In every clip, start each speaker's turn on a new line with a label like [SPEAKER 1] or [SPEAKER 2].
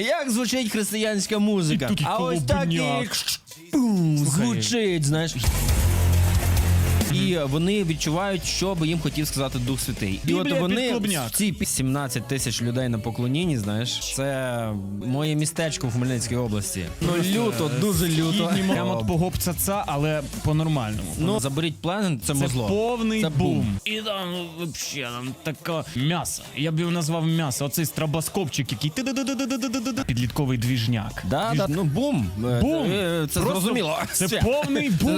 [SPEAKER 1] Як звучить християнська музика? А ось так і звучить, знаєш. І вони відчувають, що би їм хотів сказати Дух Святий. І от вони ці пі- 17 тисяч людей на поклонінні, знаєш, це моє містечко в Хмельницькій області. Ну люто, дуже люто.
[SPEAKER 2] Прямо от по гоп-ца-ца, але по-нормальному.
[SPEAKER 1] Ну, заберіть плен, це
[SPEAKER 2] Це
[SPEAKER 1] музло.
[SPEAKER 2] повний
[SPEAKER 1] Це
[SPEAKER 2] бум. І там вообще там таке м'ясо. Я б його назвав м'ясо. Оцей страбоскопчик, який підлітковий двіжняк.
[SPEAKER 1] Да, да, ну бум.
[SPEAKER 2] Бум!
[SPEAKER 1] Це зрозуміло.
[SPEAKER 2] Це повний бум.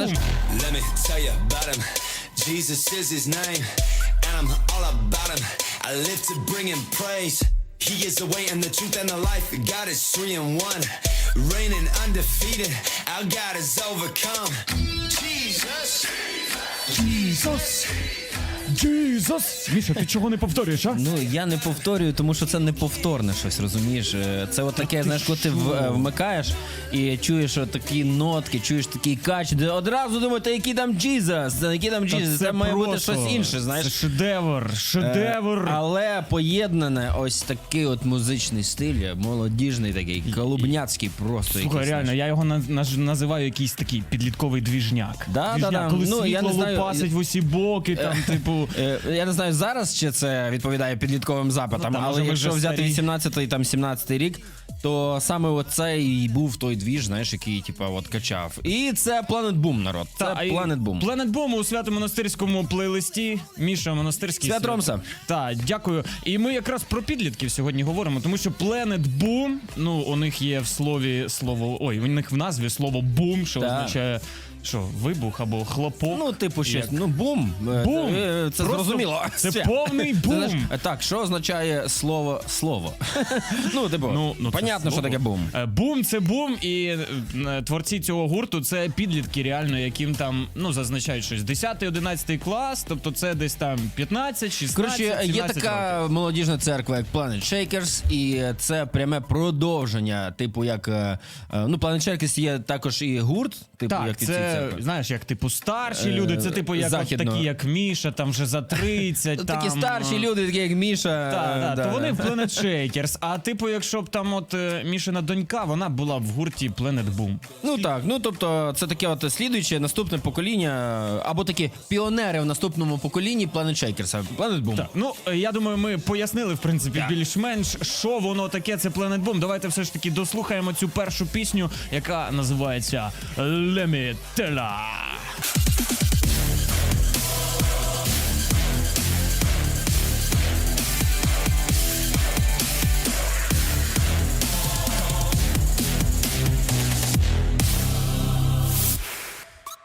[SPEAKER 3] Let me tell you about him. Jesus is his name, and I'm all about him. I live to bring him praise. He is the way and the truth and the life. God is three and one, reigning undefeated. Our God is overcome. Jesus, Jesus.
[SPEAKER 2] Jesus! Міша, ти чого не повторюєш, а?
[SPEAKER 1] Ну я не повторюю, тому що це неповторне щось, розумієш? Е, Це от таке, знаєш, коли ти в- е, вмикаєш і чуєш от такі нотки, чуєш такий кач, де одразу думаєте, який там Джізас, який там
[SPEAKER 2] Та
[SPEAKER 1] Джізас, це, має бути
[SPEAKER 2] просто-
[SPEAKER 1] щось інше, знаєш.
[SPEAKER 2] Це шедевр, шедевр.
[SPEAKER 1] Е, Але поєднане ось такий от музичний стиль, молодіжний такий, колубняцький просто.
[SPEAKER 2] Слухай,
[SPEAKER 1] якийсь,
[SPEAKER 2] реально, я його на- наж- називаю якийсь такий підлітковий двіжняк.
[SPEAKER 1] Да, да, да.
[SPEAKER 2] коли
[SPEAKER 1] Ну, я
[SPEAKER 2] світло
[SPEAKER 1] не знаю,
[SPEAKER 2] лупасить в усі боки, там, типу.
[SPEAKER 1] Е, Я не знаю зараз, чи це відповідає підлітковим запитам,
[SPEAKER 2] Ну, та,
[SPEAKER 1] але якщо взяти
[SPEAKER 2] старі.
[SPEAKER 1] 18-й там 17-й рік, то саме оце і був той двіж, знаєш, який типа от качав. І це Planet Boom, народ. Це
[SPEAKER 2] Та,
[SPEAKER 1] Planet Boom.
[SPEAKER 2] Planet Boom у свято-монастирському плейлисті. Міша монастирський.
[SPEAKER 1] Свят Ромса.
[SPEAKER 2] Так, дякую. І ми якраз про підлітків сьогодні говоримо, тому що Planet Boom, ну у них є в слові слово. Ой, у них в назві слово бум, що
[SPEAKER 1] Так.
[SPEAKER 2] означає що, вибух або хлопок.
[SPEAKER 1] Ну, типу, щось.
[SPEAKER 2] Як?
[SPEAKER 1] Ну, бум. Е,
[SPEAKER 2] Бум.
[SPEAKER 1] е, Це
[SPEAKER 2] Просто
[SPEAKER 1] зрозуміло.
[SPEAKER 2] це
[SPEAKER 1] Все.
[SPEAKER 2] повний бум.
[SPEAKER 1] знаєш, е, Так, що означає слово слово? Ну, типу,
[SPEAKER 2] Ну, ну, це
[SPEAKER 1] понятно, що
[SPEAKER 2] слово.
[SPEAKER 1] таке бум.
[SPEAKER 2] Е, Бум це бум, і е, творці цього гурту це підлітки, реально, яким там ну зазначають щось 10-11 клас, тобто це десь там 15, 16,
[SPEAKER 1] Коротше, є
[SPEAKER 2] 17
[SPEAKER 1] така
[SPEAKER 2] років.
[SPEAKER 1] молодіжна церква, як Planet Shakers, і це пряме продовження, типу, як. е, е, Ну, Planet Shakers є також і гурт, типу,
[SPEAKER 2] Так,
[SPEAKER 1] як цієї
[SPEAKER 2] це
[SPEAKER 1] церкви.
[SPEAKER 2] знаєш, як типу старші
[SPEAKER 1] Е,
[SPEAKER 2] люди, це типу як от
[SPEAKER 1] західно.
[SPEAKER 2] такі, як Міша, там вже за 30.
[SPEAKER 1] Ну,
[SPEAKER 2] там,
[SPEAKER 1] Такі старші
[SPEAKER 2] е,
[SPEAKER 1] люди, такі як Міша.
[SPEAKER 2] Так,
[SPEAKER 1] е,
[SPEAKER 2] так,
[SPEAKER 1] да.
[SPEAKER 2] то вони в Planet Shakers. А типу, якщо б там от е, Мішина донька, вона була б в гурті Planet Boom.
[SPEAKER 1] Ну так, ну тобто це таке от слідуюче, наступне покоління, або такі піонери в наступному поколінні Planet Shakers. Planet Boom.
[SPEAKER 2] Так, ну е, я думаю, ми пояснили в принципі більш-менш, що воно таке. Це Planet Boom. Давайте все ж таки дослухаємо цю першу пісню, яка називається Лемітела.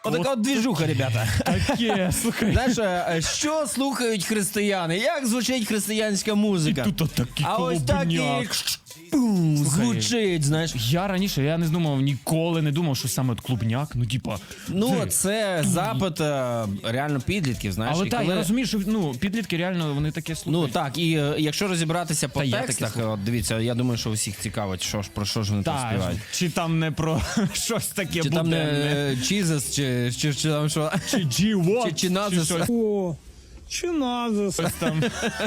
[SPEAKER 1] Отака от двіжуха, ребята.
[SPEAKER 2] Таке, слухай.
[SPEAKER 1] Знаєш, е, що слухають християни? Як звучить християнська музика?
[SPEAKER 2] Тут от такий
[SPEAKER 1] а ось так і
[SPEAKER 2] колобняк. Слухай,
[SPEAKER 1] звучить, знаєш.
[SPEAKER 2] Я раніше я не думав ніколи не думав, що саме от клубняк. Ну, типа,
[SPEAKER 1] Ну,
[SPEAKER 2] це-
[SPEAKER 1] запит е, реально підлітків, знаєш.
[SPEAKER 2] але
[SPEAKER 1] і
[SPEAKER 2] так,
[SPEAKER 1] коли-
[SPEAKER 2] я розумію, що ну підлітки реально вони таке
[SPEAKER 1] Ну так, і е, якщо розібратися по
[SPEAKER 2] Та я таке
[SPEAKER 1] текстах,
[SPEAKER 2] слухаю.
[SPEAKER 1] от дивіться, я думаю, що усіх цікавить, що ж про що ж вони там
[SPEAKER 2] Так,
[SPEAKER 1] співають.
[SPEAKER 2] чи там не про щось таке
[SPEAKER 1] Чи там не
[SPEAKER 2] буденне.
[SPEAKER 1] е, Jesus, чи, чи, чи там що?
[SPEAKER 2] Чи G-What,
[SPEAKER 1] Чи- чи Назис.
[SPEAKER 2] щось
[SPEAKER 4] О, чи
[SPEAKER 2] щось там.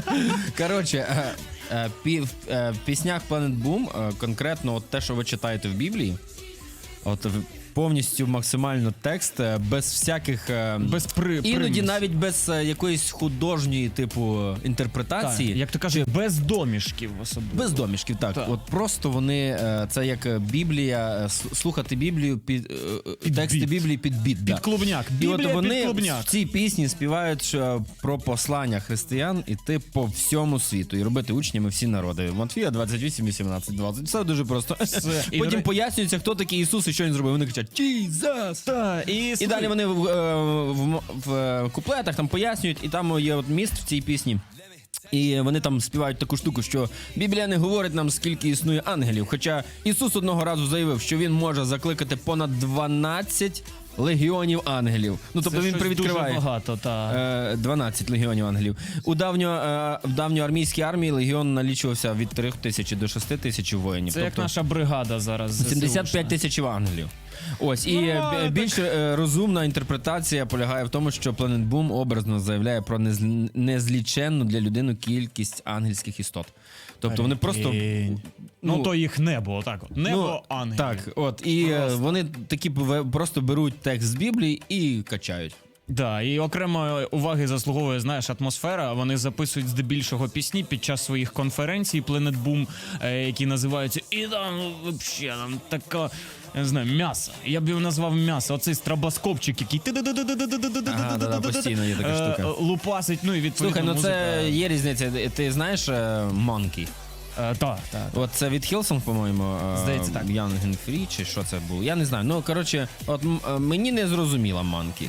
[SPEAKER 1] Коротше, е, в е, піснях Planet Boom е, конкретно от те, що ви читаєте в Біблії, от в- повністю максимально текст, е, без всяких. е,
[SPEAKER 2] Без при-
[SPEAKER 1] Іноді навіть без е, якоїсь художньої типу
[SPEAKER 2] Так,
[SPEAKER 1] інтерпретації.
[SPEAKER 2] як то кажуть, без домішків особливо.
[SPEAKER 1] Без домішків, так.
[SPEAKER 2] Так.
[SPEAKER 1] От просто вони це як Біблія, слухати Біблію під,
[SPEAKER 2] Під
[SPEAKER 1] тексти
[SPEAKER 2] біт.
[SPEAKER 1] Біблії під біт.
[SPEAKER 2] Під
[SPEAKER 1] да.
[SPEAKER 2] клубняк.
[SPEAKER 1] І от вони
[SPEAKER 2] під клубняк.
[SPEAKER 1] в цій пісні співають про послання християн іти по всьому світу і робити учнями всі народи. Матфія 28, 18, 20. Все дуже просто.
[SPEAKER 2] і,
[SPEAKER 1] Потім
[SPEAKER 2] до
[SPEAKER 1] пояснюється, хто такий Ісус і що він зробив. Вони кричать «Jesus!»
[SPEAKER 2] Та, і,
[SPEAKER 1] І далі вони в, е, в, в е, куплетах там пояснюють, і там є от міст в цій пісні. І вони там співають таку штуку, що Біблія не говорить нам, скільки існує ангелів. Хоча Ісус одного разу заявив, що він може закликати понад 12 легіонів ангелів. Ну тобто
[SPEAKER 2] Це
[SPEAKER 1] він привідкриває.
[SPEAKER 2] дуже багато, та.
[SPEAKER 1] Е, 12 легіонів ангелів. У давньо, е, в давньоармійській армії легіон налічувався від 3 тисяч до 6 тисяч воїнів.
[SPEAKER 2] Це як
[SPEAKER 1] тобто
[SPEAKER 2] наша бригада зараз.
[SPEAKER 1] 75 тисяч ангелів. Ось і е,
[SPEAKER 2] Ну,
[SPEAKER 1] б- більш е, розумна інтерпретація полягає в тому, що Planet Boom образно заявляє про незл- незліченну для людини кількість ангельських істот. Тобто вони просто
[SPEAKER 2] Прикинь. Ну, то їх небо, отак. от. Небо
[SPEAKER 1] ну,
[SPEAKER 2] ангелів.
[SPEAKER 1] Так, от і е, вони такі б- просто беруть текст з Біблії і качають.
[SPEAKER 2] Да, і окремо уваги заслуговує, знаєш, атмосфера. Вони записують здебільшого пісні під час своїх конференцій Planet Boom, е, які називаються І там вообще там така. Я не знаю, м'ясо. Я б його назвав м'ясо. Оцей страбоскопчик, який
[SPEAKER 1] постійно є така
[SPEAKER 2] е,
[SPEAKER 1] штука.
[SPEAKER 2] лупасить, ну і відповідно
[SPEAKER 1] Слухай, ну це є різниця. Ти знаєш е, Monkey?
[SPEAKER 2] Так, так.
[SPEAKER 1] От це від Хілсон, по-моєму,
[SPEAKER 2] Здається, так.
[SPEAKER 1] And чи що це було? Я не знаю. Ну коротше, от мені не зрозуміла Monkey.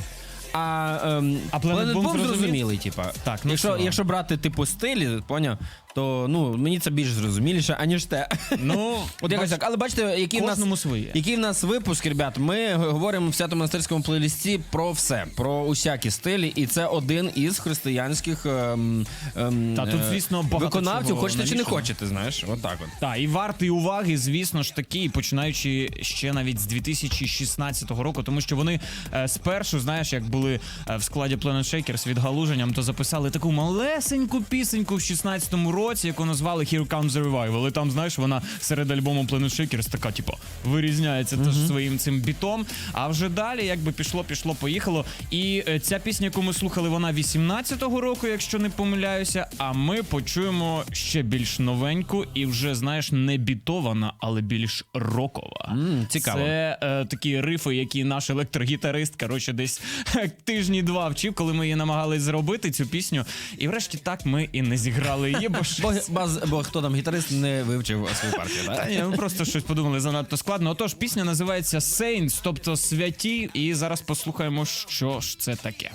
[SPEAKER 1] А, ем,
[SPEAKER 2] А Planet
[SPEAKER 1] Planet
[SPEAKER 2] Boom
[SPEAKER 1] зрозумілий, типа.
[SPEAKER 2] Так, ну
[SPEAKER 1] якщо, якщо брати типу стилі, поняв, то ну мені це більш зрозуміліше, аніж те.
[SPEAKER 2] Ну,
[SPEAKER 1] От якось так. Але бачите, який в нас
[SPEAKER 2] Кожному своє.
[SPEAKER 1] який в нас випуск, ребят. Ми говоримо в свято-монастирському плейлісті про все, про усякі стилі, і це один із християнських ем, ем,
[SPEAKER 2] Та тут,
[SPEAKER 1] е,
[SPEAKER 2] звісно, багато
[SPEAKER 1] виконавців.
[SPEAKER 2] чого
[SPEAKER 1] Хочете чи не
[SPEAKER 2] намішано.
[SPEAKER 1] хочете, знаєш? От от.
[SPEAKER 2] Так, і вартий уваги, звісно ж таки, починаючи ще навіть з 2016 року, тому що вони е, спершу, знаєш, як були е, в складі Planet Shakers з відгалуженням, то записали таку малесеньку пісеньку в 16-му році, яку назвали Here Comes the Revival. І там, знаєш, вона серед альбому Planet Shakers така, типу, вирізняється теж своїм цим бітом. А вже далі, якби пішло, пішло, поїхало. І е, ця пісня, яку ми слухали, вона 18-го року, якщо не помиляюся. А ми почуємо ще більш новеньку і вже знаєш не бітована, але більш рокова.
[SPEAKER 1] М, цікаво.
[SPEAKER 2] Це е, такі рифи, які наш електрогітарист, коротше, десь тижні два вчив, коли ми її намагались зробити цю пісню. І врешті так ми і не зіграли її, бо
[SPEAKER 1] Бо, баз, бо хто там гітарист не вивчив свою партію,
[SPEAKER 2] та ні, ми просто щось подумали занадто складно. Отож, пісня називається Saints, тобто святі, і зараз послухаємо, що ж це таке.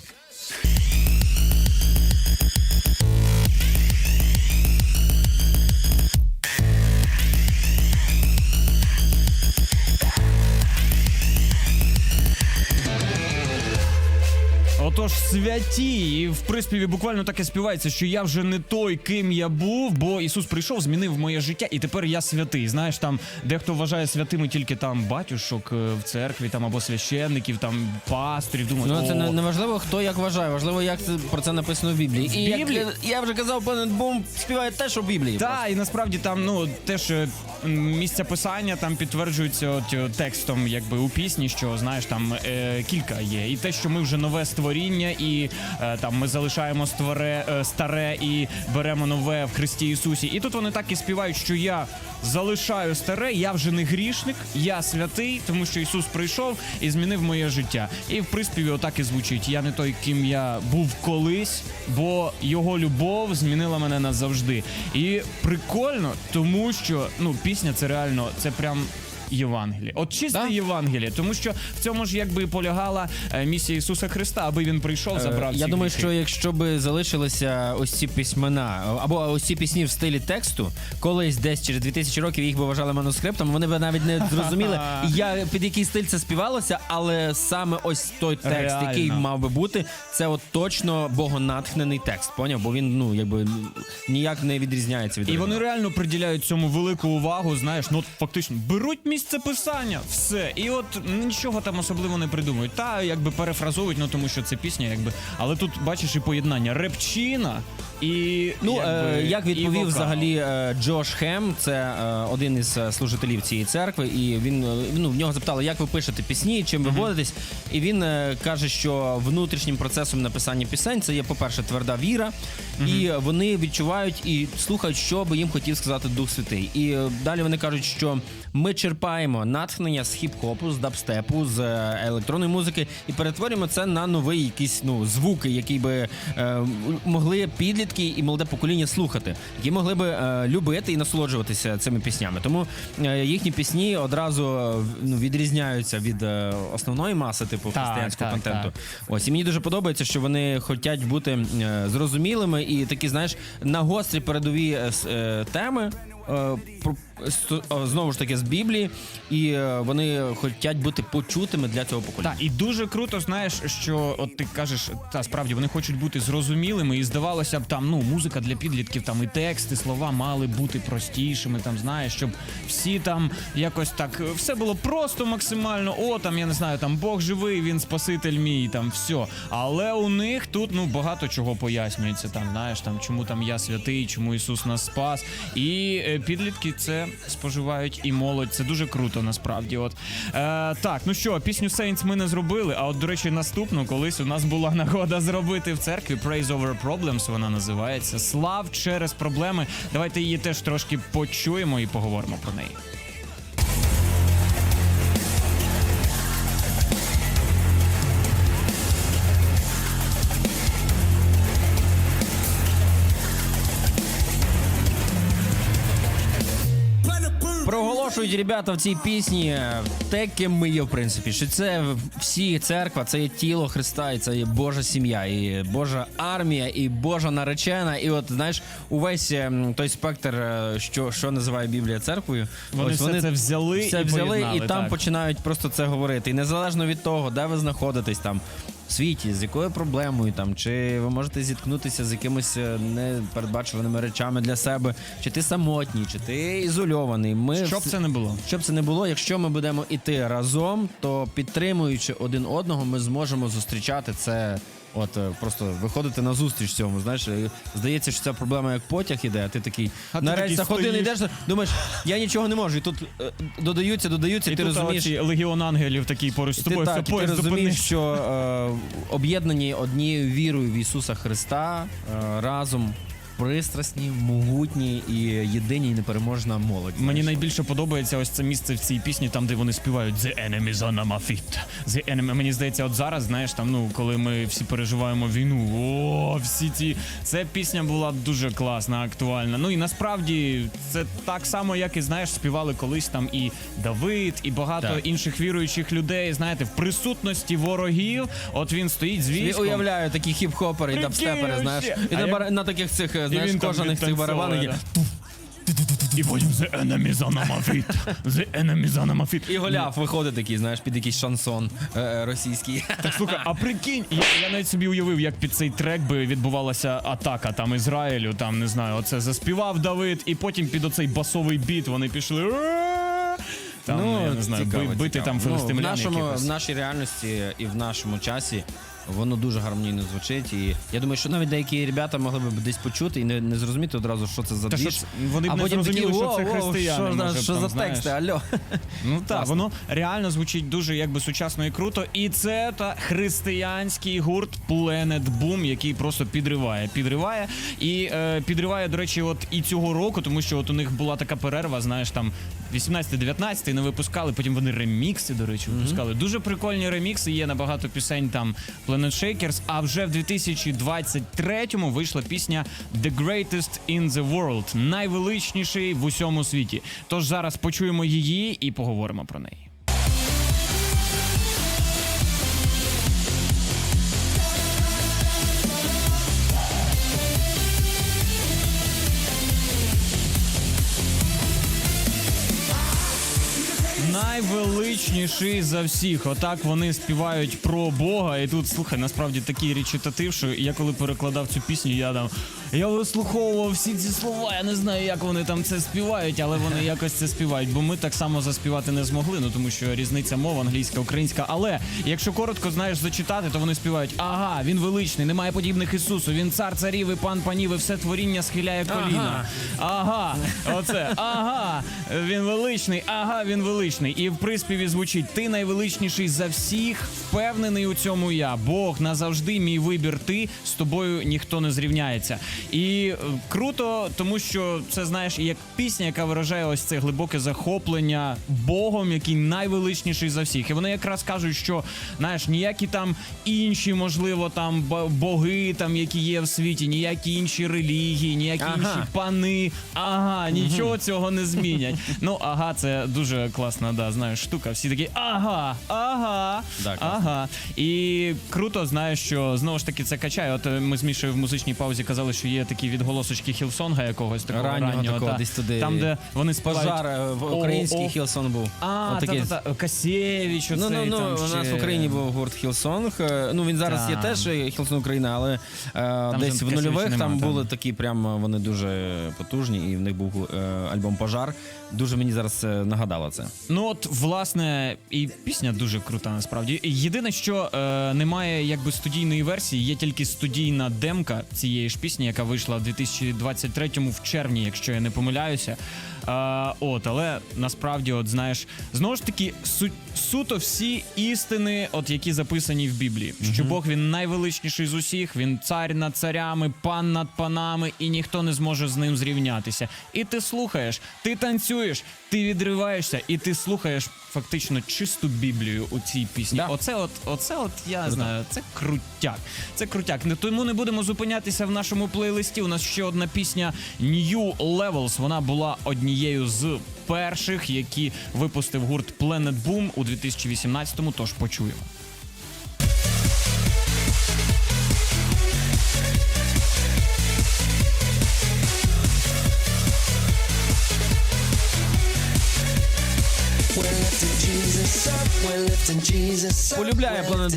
[SPEAKER 2] Отож, святі, і в приспіві буквально так і співається, що я вже не той, ким я був, бо Ісус прийшов, змінив моє життя, і тепер я святий. Знаєш, там дехто вважає святими тільки там батюшок е, в церкві, там або священників, там пасторів. Думають,
[SPEAKER 1] Ну це
[SPEAKER 2] «О,
[SPEAKER 1] не, не важливо, хто як вважає, важливо, як це про це написано в Біблії. І
[SPEAKER 2] Біблії?
[SPEAKER 1] як я вже казав, Planet Boom співає те, що в Біблії.
[SPEAKER 2] Та, і насправді там ну теж місця писання там підтверджуються от е, текстом, якби у пісні, що знаєш, там е, кілька є. І те, що ми вже нове створіння, і е, там ми залишаємо створе, е, старе і беремо нове в Христі Ісусі. І тут вони так і співають, що я залишаю старе, я вже не грішник, я святий, тому що Ісус прийшов і змінив моє життя. І в приспіві отак і звучить: я не той, ким я був колись, бо його любов змінила мене назавжди. І прикольно, тому що ну пісня це реально це прям. Євангеліє, от чисте
[SPEAKER 1] Да.
[SPEAKER 2] Євангеліє, тому що в цьому ж якби полягала е, місія Ісуса Христа, аби він прийшов, забрав.
[SPEAKER 1] Е, Я думаю,
[SPEAKER 2] гріхи.
[SPEAKER 1] що якщо би залишилися ось ці письмена, або ось ці пісні в стилі тексту, колись десь через 2000 років їх би вважали манускриптом, вони б навіть не зрозуміли, я, під який стиль це співалося, але саме ось той текст,
[SPEAKER 2] Реально.
[SPEAKER 1] який мав би бути, це от точно богонатхнений текст, поняв? Бо він ну якби ніяк не відрізняється від
[SPEAKER 2] І вони реально приділяють цьому велику увагу. Знаєш, ну фактично беруть місце писання, все. І от нічого там особливо не придумують. Та якби перефразовують, ну тому що це пісня, якби. Але тут бачиш і поєднання репчина і
[SPEAKER 1] Ну,
[SPEAKER 2] якби,
[SPEAKER 1] е, як відповів взагалі е, Джош Хем, це е, один із служителів цієї церкви, і він ну, в нього запитали, як ви пишете пісні, чим ви водитесь. І він каже, що внутрішнім процесом написання пісень це є, по-перше, тверда віра, і вони відчувають і слухають, що би їм хотів сказати Дух Святий. І далі вони кажуть, що ми черпаємо натхнення з хіп-хопу, з дабстепу, з електронної музики і перетворюємо це на новий якісь ну звуки, які би е, могли підлітки і молоде покоління слухати, які могли би е, любити і насолоджуватися цими піснями. Тому е, їхні пісні одразу е, ну, відрізняються від основної маси, типу
[SPEAKER 2] Так,
[SPEAKER 1] християнського
[SPEAKER 2] так,
[SPEAKER 1] контенту.
[SPEAKER 2] так.
[SPEAKER 1] Ось і мені дуже подобається, що вони хочуть бути зрозумілими і такі, знаєш, на гострі передові теми. Знову ж таки з Біблії, і е, вони хочуть бути почутими для цього покоління.
[SPEAKER 2] Так, і дуже круто, знаєш, що от ти кажеш, та справді вони хочуть бути зрозумілими, і здавалося б, там ну музика для підлітків, там і тексти, слова мали бути простішими. Там знаєш, щоб всі там якось так е, все було просто максимально. О, там я не знаю, там Бог живий, він спаситель мій, там все. Але у них тут ну багато чого пояснюється. Там знаєш, там чому там я святий, чому Ісус нас спас. І е, підлітки це споживають і молодь. Це дуже круто насправді. От е, так, ну що, пісню Saints ми не зробили. А от до речі, наступну колись у нас була нагода зробити в церкві Praise Over Problems. Вона називається Слав через проблеми. Давайте її теж трошки почуємо і поговоримо про неї.
[SPEAKER 1] Проголошують ребята в цій пісні е, те, ким ми є, в принципі, що це всі церква, це є тіло Христа, і це є Божа сім'я, і Божа армія, і Божа наречена. І от знаєш, увесь е, той спектр, е, що, що називає Біблія церквою,
[SPEAKER 2] Вони
[SPEAKER 1] ось
[SPEAKER 2] все це взяли
[SPEAKER 1] все
[SPEAKER 2] і
[SPEAKER 1] взяли, і там
[SPEAKER 2] так.
[SPEAKER 1] починають просто це говорити. І незалежно від того, де ви знаходитесь там. Світі, з якою проблемою там, чи ви можете зіткнутися з якимись е, непередбачуваними речами для себе, чи ти самотній, чи ти ізольований. Ми
[SPEAKER 2] Щоб це не було.
[SPEAKER 1] щоб це не було, якщо ми будемо іти разом, то підтримуючи один одного, ми зможемо зустрічати це. От е, просто виходити на зустріч цьому. Знаєш, е, здається, що ця проблема як потяг іде, а ти такий
[SPEAKER 2] А
[SPEAKER 1] на рельсах один йдеш, думаєш, я нічого не можу. І тут е, додаються, додаються,
[SPEAKER 2] І
[SPEAKER 1] ти
[SPEAKER 2] тут
[SPEAKER 1] розумієш.
[SPEAKER 2] оці легіон ангелів такий поруч з
[SPEAKER 1] Ти, так, і ти розумієш, що е, об'єднані однією вірою в Ісуса Христа е, разом пристрасні, могутні і єдині і непереможна молодь.
[SPEAKER 2] Мені
[SPEAKER 1] знаєш.
[SPEAKER 2] найбільше подобається ось це місце в цій пісні, там де вони співають The enemy is on my feet. The enemy. Мені здається, от зараз, знаєш, там, ну, коли ми всі переживаємо війну, о, всі ці. Ця пісня була дуже класна, актуальна. Ну і насправді це так само, як і знаєш, співали колись там і Давид, і багато
[SPEAKER 1] Так.
[SPEAKER 2] інших віруючих людей. Знаєте, в присутності ворогів. От він стоїть з
[SPEAKER 1] Я уявляю такі хіп-хопери і дабстепери, знаєш. І на,
[SPEAKER 2] як-
[SPEAKER 1] на таких цих, е, знаєш, кожаних цих барабанах.
[SPEAKER 2] да. І потім The enemy my. The enemy my.
[SPEAKER 1] І Голяф виходить такий, знаєш, під якийсь шансон е, е, російський.
[SPEAKER 2] Так слухай, а прикинь, я, я навіть собі уявив, як під цей трек би відбувалася атака там Ізраїлю, там не знаю, оце заспівав Давид, і потім під оцей басовий біт вони пішли. Там, ну, я не знаю,
[SPEAKER 1] цікаво,
[SPEAKER 2] бити
[SPEAKER 1] цікаво.
[SPEAKER 2] там
[SPEAKER 1] Ну, в, нашому,
[SPEAKER 2] якихось.
[SPEAKER 1] в нашій реальності і в нашому часі воно дуже гармонійно звучить. І я думаю, що навіть деякі ребята могли б десь почути і не, не зрозуміти одразу, що це за
[SPEAKER 2] Та що ж, вони б
[SPEAKER 1] а
[SPEAKER 2] не
[SPEAKER 1] потім
[SPEAKER 2] зрозуміли,
[SPEAKER 1] такі,
[SPEAKER 2] що це
[SPEAKER 1] «Воу, воу,
[SPEAKER 2] християни,
[SPEAKER 1] Що,
[SPEAKER 2] може,
[SPEAKER 1] за- що
[SPEAKER 2] там,
[SPEAKER 1] за
[SPEAKER 2] знаєш».
[SPEAKER 1] тексти? Алло.
[SPEAKER 2] Ну так,
[SPEAKER 1] Класно.
[SPEAKER 2] воно реально звучить дуже якби сучасно і круто. І це та християнський гурт Planet Boom, який просто підриває, підриває. І е, підриває, до речі, от і цього року, тому що от у них була така перерва, знаєш, там 18-19 не випускали, потім вони ремікси, до речі, випускали. Дуже прикольні ремікси, є набагато пісень там Planet Shakers, а вже в 2023-му вийшла пісня The Greatest in the World, найвеличніший в усьому світі. Тож зараз почуємо її і поговоримо про неї. Найвеличніший за всіх. Отак вони співають про Бога. І тут слухай, насправді такий речитатив, що я коли перекладав цю пісню, я там я вислуховував всі ці слова. Я не знаю, як вони там це співають, але вони якось це співають. Бо ми так само заспівати не змогли. Ну тому що різниця мов англійська, українська. Але якщо коротко знаєш зачитати, то вони співають: ага, він величний, немає подібних Ісусу. Він цар царів і пан панів, і все творіння схиляє коліна. Ага, оце, ага, він величний, ага, він величний. І в приспіві звучить: ти найвеличніший за всіх, впевнений у цьому я. Бог назавжди мій вибір. Ти з тобою ніхто не зрівняється. І е, круто, тому що це знаєш, як пісня, яка виражає ось це глибоке захоплення Богом, який найвеличніший за всіх. І вони якраз кажуть, що знаєш, ніякі там інші, можливо, там боги, там які є в світі, ніякі інші релігії, ніякі
[SPEAKER 1] Ага.
[SPEAKER 2] інші пани. Ага, нічого цього не змінять. Ну, ага, це дуже класна да, знаєш, штука. Всі такі ага, ага,
[SPEAKER 1] Так,
[SPEAKER 2] ага. І круто, знаєш, що знову ж таки це качає. От е, ми з Мішою в музичній паузі казали, що є такі відголосочки Хілсонга якогось такого
[SPEAKER 1] Раннього
[SPEAKER 2] раннього.
[SPEAKER 1] такого,
[SPEAKER 2] та,
[SPEAKER 1] десь туди.
[SPEAKER 2] Там, де вони співають...
[SPEAKER 1] Пожар е, в
[SPEAKER 2] О,
[SPEAKER 1] український. Хілсон був.
[SPEAKER 2] А,
[SPEAKER 1] Отакий.
[SPEAKER 2] та-та-та, Касєвич,
[SPEAKER 1] Ну,
[SPEAKER 2] оцей
[SPEAKER 1] ну, ну,
[SPEAKER 2] там
[SPEAKER 1] у нас
[SPEAKER 2] ще.
[SPEAKER 1] в Україні був гурт Хілсонг. Е, Ну він зараз є теж е, Хілсон Україна, але е,
[SPEAKER 2] же
[SPEAKER 1] десь в нульових
[SPEAKER 2] нема,
[SPEAKER 1] там
[SPEAKER 2] там.
[SPEAKER 1] були такі, прям вони дуже потужні, і в них був е, альбом Пожар. Дуже мені зараз е, нагадало це.
[SPEAKER 2] Ну от власне і пісня дуже крута насправді. Єдине, що е, немає якби студійної версії, є тільки студійна демка цієї ж пісні, яка вийшла в 2023-му в червні, якщо я не помиляюся. Е, от, але насправді, от знаєш, знову ж таки, су- суто всі істини, от які записані в Біблії, що Бог він найвеличніший з усіх, він цар над царями, пан над панами, і ніхто не зможе з ним зрівнятися. І ти слухаєш, ти танцюєш, ти відриваєшся, і ти слухаєш фактично чисту Біблію у цій пісні.
[SPEAKER 1] Да.
[SPEAKER 2] Оце, от, оце, от я знаю, це крутяк. Це крутяк. Не тому не будемо зупинятися в нашому плейлисті. У нас ще одна пісня New Levels. Вона була однією з перших, які випустив гурт Planet Boom у 2018-му. Тож почуємо.
[SPEAKER 1] Planet
[SPEAKER 5] lifting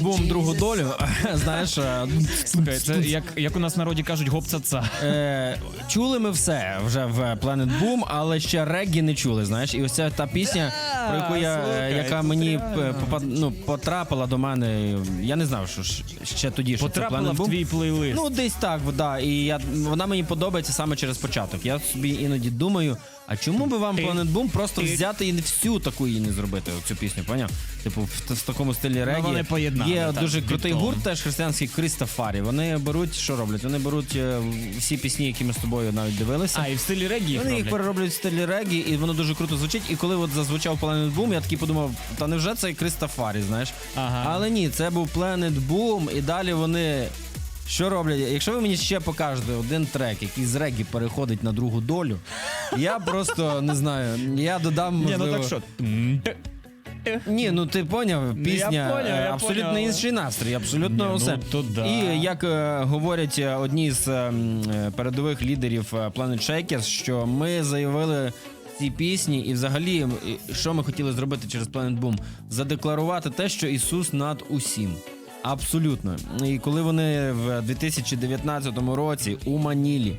[SPEAKER 1] Boom другу долю. Знаєш, е,
[SPEAKER 2] Слухай, це як, як у нас в народі кажуть, гопцаца.
[SPEAKER 1] Е, чули ми все вже в Planet Boom, але ще реггі не чули. Знаєш, і ось ця та пісня, про яку я,
[SPEAKER 2] слухай,
[SPEAKER 1] яка мені е, попад, ну, потрапила до мене. Я не знав, що ще тоді що
[SPEAKER 2] Потрапила
[SPEAKER 1] це Planet
[SPEAKER 2] в
[SPEAKER 1] Boom.
[SPEAKER 2] твій плейлист.
[SPEAKER 1] Ну, десь так, да. І я, вона мені подобається саме через початок. Я собі іноді думаю, а чому би вам Planet Boom просто взяти і не всю таку її не зробити, цю пісню, поняв? Типу, в, в такому стилі регі.
[SPEAKER 2] Ну, вони поєднали,
[SPEAKER 1] Є
[SPEAKER 2] так,
[SPEAKER 1] дуже крутий
[SPEAKER 2] бітом.
[SPEAKER 1] гурт, теж християнський Крістофарі. Вони беруть, що роблять? Вони беруть е, всі пісні, які ми з тобою навіть дивилися.
[SPEAKER 2] А, і в стилі регі їх
[SPEAKER 1] Вони їх
[SPEAKER 2] роблять.
[SPEAKER 1] перероблюють в стилі регі, і воно дуже круто звучить. І коли от зазвучав Planet Boom, я такий подумав, та невже це Крістофарі, знаєш?
[SPEAKER 2] Ага.
[SPEAKER 1] Але ні, це був Planet Boom, і далі вони. Що роблять? Якщо ви мені ще покажете один трек, який з регі переходить на другу долю, я просто не знаю. Я додам
[SPEAKER 2] Ні,
[SPEAKER 1] можливо...
[SPEAKER 2] ну так що?
[SPEAKER 1] Ні, ну ти поняв, пісня
[SPEAKER 2] я поняв,
[SPEAKER 1] е,
[SPEAKER 2] я
[SPEAKER 1] абсолютно
[SPEAKER 2] поняв.
[SPEAKER 1] інший настрій, абсолютно
[SPEAKER 2] Ні, ну,
[SPEAKER 1] все.
[SPEAKER 2] то да.
[SPEAKER 1] І як е, говорять е, одні з е, м, е, передових лідерів е, Planet Shakers, що ми заявили. Ці пісні, і взагалі, м, і що ми хотіли зробити через Planet Boom? Задекларувати те, що Ісус над усім. Абсолютно. І коли вони в 2019 році у Манілі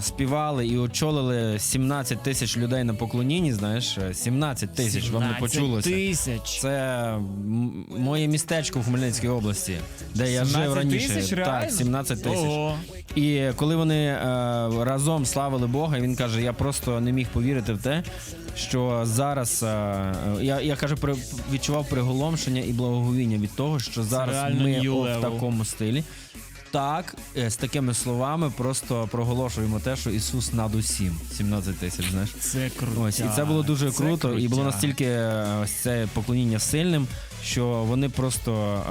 [SPEAKER 1] співали і очолили 17 тисяч людей на поклонінні, знаєш, е, 17 тисяч вам не почулося.
[SPEAKER 2] тисяч.
[SPEAKER 1] Це моє містечко в Хмельницькій області, де я жив раніше.
[SPEAKER 2] тисяч,
[SPEAKER 1] так,
[SPEAKER 2] реально?
[SPEAKER 1] 17 тисяч.
[SPEAKER 2] Ого.
[SPEAKER 1] І коли вони е, разом славили Бога, він каже: я просто не міг повірити в те, що зараз е, е, я, я каже, при, відчував приголомшення і благоговіння від того, що зараз
[SPEAKER 2] реально
[SPEAKER 1] ми в такому стилі. Так, е, з такими словами просто проголошуємо те, що Ісус над усім. 17 тисяч, знаєш.
[SPEAKER 2] Це круто.
[SPEAKER 1] Ось і це було дуже
[SPEAKER 2] Це
[SPEAKER 1] круто, і було настільки е, ось це поклоніння сильним, що вони просто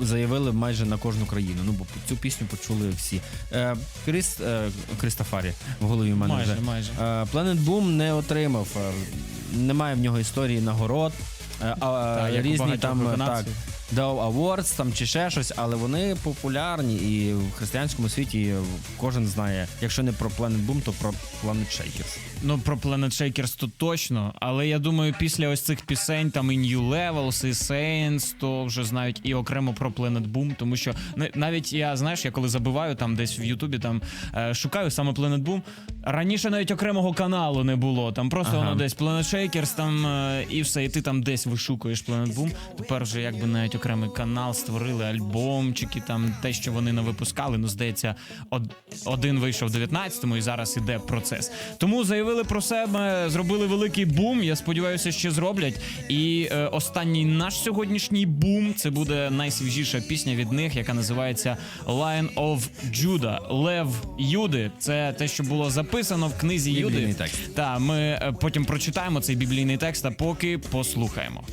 [SPEAKER 1] е, заявили майже на кожну країну. Ну бо цю пісню почули всі. Е, Кріс е, Крістофарі в голові в мене
[SPEAKER 2] Майже,
[SPEAKER 1] вже.
[SPEAKER 2] майже.
[SPEAKER 1] Е, Planet Boom не отримав. е, Немає в нього історії нагород. А,
[SPEAKER 2] Та,
[SPEAKER 1] різні там так дав Awards там чи ще щось, але вони популярні і в християнському світі кожен знає, якщо не про Planet Boom, то про Planet Shakers.
[SPEAKER 2] Ну, про Planet Shakers то точно. Але я думаю, після ось цих пісень, там і New Levels, і Saints, то вже знають і окремо про Planet Boom, тому що на- навіть я, знаєш, я коли забиваю там десь в Ютубі, там е, шукаю саме Planet Boom. Раніше навіть окремого каналу не було. Там просто
[SPEAKER 1] Ага.
[SPEAKER 2] воно десь Planet Shakers, там е, і все, і ти там десь вишукуєш Planet Boom. Тепер вже якби навіть окремий канал створили альбомчики, там те, що вони не випускали. Ну, здається, од- один вийшов в 19-му і зараз іде процес. Тому заявили про себе, зробили великий бум. Я сподіваюся, ще зроблять. І е, останній наш сьогоднішній бум це буде найсвіжіша пісня від них, яка називається Lion of Judah. Лев Юди. Це те, що було записано в книзі
[SPEAKER 1] Біблійний
[SPEAKER 2] Юди.
[SPEAKER 1] текст.
[SPEAKER 2] Та ми е, потім прочитаємо цей біблійний текст, а поки послухаємо.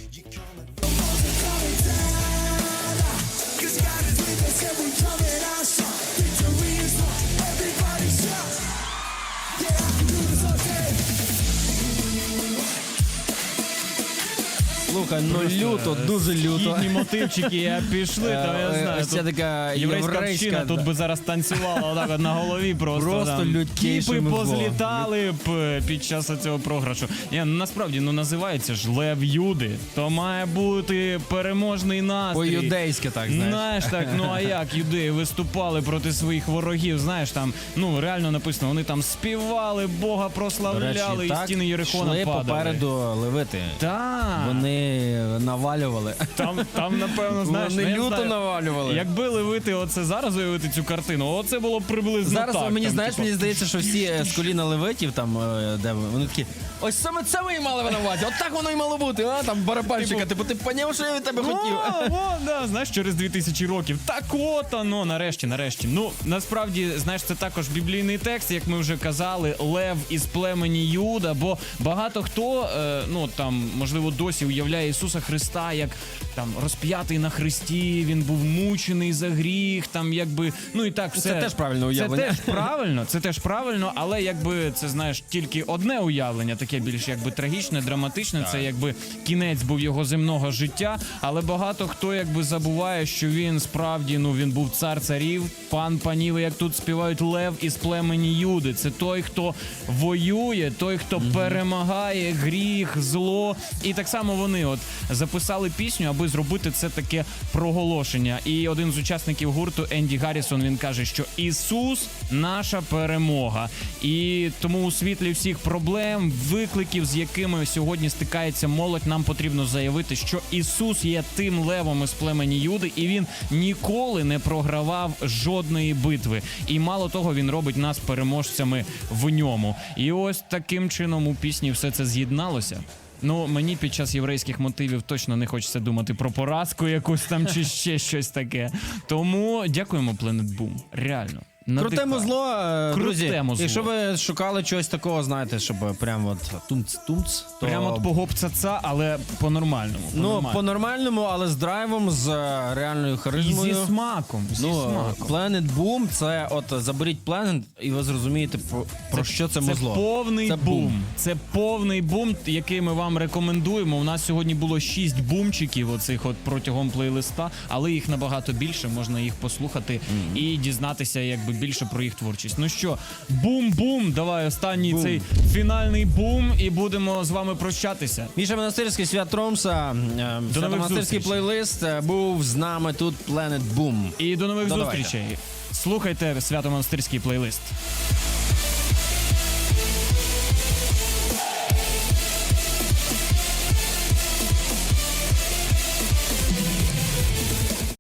[SPEAKER 1] Слухай, ну люто, дуже люто.
[SPEAKER 2] Східні мотивчики я пішли, там я
[SPEAKER 1] Е,
[SPEAKER 2] знаю.
[SPEAKER 1] ось ця
[SPEAKER 2] тут
[SPEAKER 1] така
[SPEAKER 2] Єврейська община тут би зараз танцювала отак от на голові просто.
[SPEAKER 1] Просто
[SPEAKER 2] там, Кіпи
[SPEAKER 1] музло.
[SPEAKER 2] позлітали б е, під час цього програшу. Ні, ну насправді ну називається ж Лев Юди. То має бути переможний настрій.
[SPEAKER 1] По-юдейськи так, знаєш.
[SPEAKER 2] Знаєш так, ну а як юдеї виступали проти своїх ворогів? Знаєш, там ну реально написано, вони там співали, Бога прославляли, і стіни Єрихона
[SPEAKER 1] йшли
[SPEAKER 2] падали.
[SPEAKER 1] попереду левити.
[SPEAKER 2] Так,
[SPEAKER 1] Вони навалювали.
[SPEAKER 2] там, там напевно, знаєш,
[SPEAKER 1] Вони
[SPEAKER 2] ну, я
[SPEAKER 1] люто
[SPEAKER 2] знаю,
[SPEAKER 1] навалювали.
[SPEAKER 2] Якби левити оце зараз уявити цю картину, оце було б приблизно
[SPEAKER 1] Зараз
[SPEAKER 2] так.
[SPEAKER 1] мені
[SPEAKER 2] там,
[SPEAKER 1] знаєш,
[SPEAKER 2] типу,
[SPEAKER 1] мені здається, що всі з коліна левитів там, е, де вони такі. Ось саме це ви і мали на увазі. От так воно і мало бути, а там барабанщика. Типу, ти поняв, що я від тебе хотів.
[SPEAKER 2] О, о, да, знаєш, через 2000 років. Так от оно, нарешті, нарешті. Ну, насправді, знаєш, це також біблійний текст, як ми вже казали, лев із племені Юда, бо багато хто, е, ну там, можливо, досі уявляє Ісуса Христа як там розп'ятий на хресті, він був мучений за гріх, там якби, ну і так все.
[SPEAKER 1] Це теж правильне уявлення.
[SPEAKER 2] Це теж правильно, це теж правильно, але якби це знаєш тільки одне уявлення, таке більш якби трагічне, драматичне. Це якби кінець був його земного життя. Але багато хто якби забуває, що він справді ну він був цар царів, пан панів, як тут співають лев із племені Юди. Це той, хто воює, той, хто перемагає гріх, зло. І так само вони от записали пісню, аби зробити це таке проголошення. І один з учасників гурту Енді Гаррісон він каже, що Ісус наша перемога. І тому у світлі всіх проблем, викликів, з якими сьогодні стикається молодь, нам потрібно заявити, що Ісус є тим левом із племені Юди, і він ніколи не програвав жодної битви. І мало того, він робить нас переможцями в ньому. І ось таким чином у пісні все це з'єдналося. Ну, мені під час єврейських мотивів точно не хочеться думати про поразку якусь там чи ще щось таке. Тому дякуємо Planet Boom. Реально.
[SPEAKER 1] Круте музло, е, друзі. Якщо ви шукали чогось такого, знаєте, щоб прям от тумц-тумц, то
[SPEAKER 2] Прямо от по гоп-ца-ца, але по-нормальному.
[SPEAKER 1] ну, по-нормальному, але з драйвом, з е, реальною
[SPEAKER 2] І
[SPEAKER 1] харизмою.
[SPEAKER 2] зі смаком. Зі
[SPEAKER 1] Ну,
[SPEAKER 2] смаком.
[SPEAKER 1] Planet Boom, це от заберіть Planet, і ви зрозумієте про, про що це,
[SPEAKER 2] Це
[SPEAKER 1] музло.
[SPEAKER 2] повний
[SPEAKER 1] Це
[SPEAKER 2] бум. Це повний бум, який ми вам рекомендуємо. У нас сьогодні було шість бумчиків оцих от протягом плейлиста, але їх набагато більше. Можна їх послухати і дізнатися якби більше про їх творчість. Ну що, бум-бум. Давай останній цей фінальний бум, і будемо з вами прощатися.
[SPEAKER 1] Міша Монастирський Свят Тромса, До
[SPEAKER 2] нових
[SPEAKER 1] Свято-Монастирський плейлист е, був з нами тут Planet Boom.
[SPEAKER 2] І до нових
[SPEAKER 1] до
[SPEAKER 2] зустрічей. Слухайте свято монастирський плейлист.